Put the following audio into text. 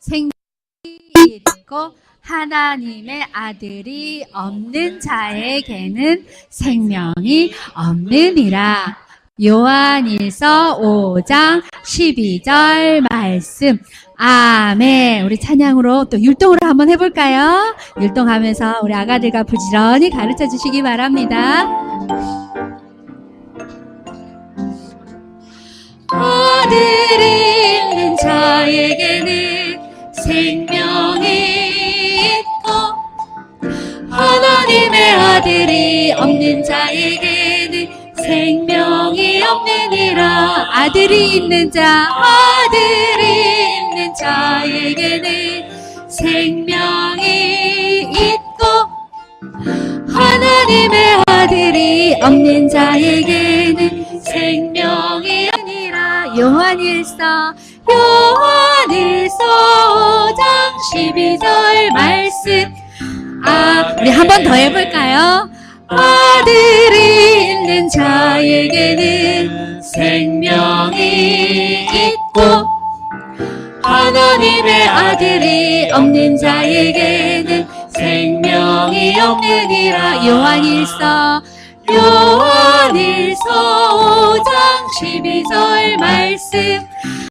생명이 있고 하나님의 아들이 없는 자에게는 생명이 없느니라. 요한일서 5장 12절 말씀. 아멘. 우리 찬양으로 또 율동으로 한번 해볼까요? 율동하면서 우리 아가들과 부지런히 가르쳐 주시기 바랍니다. 생명이 있고 하나님의 아들이 없는 자에게는 생명이 없느니라. 아들이 있는 자 아들이 있는 자에게는 생명이 있고 하나님의 아들이 없는 자에게는 생명이 아니라. 요한일서 요한일서. 5장 12절 말씀. 아 우리 한 번 더 해볼까요? 아들이 있는 자에게는 생명이 있고 하나님의 아들이 없는 자에게는 생명이 없느니라. 요한일서 요한일서 5장 12절 말씀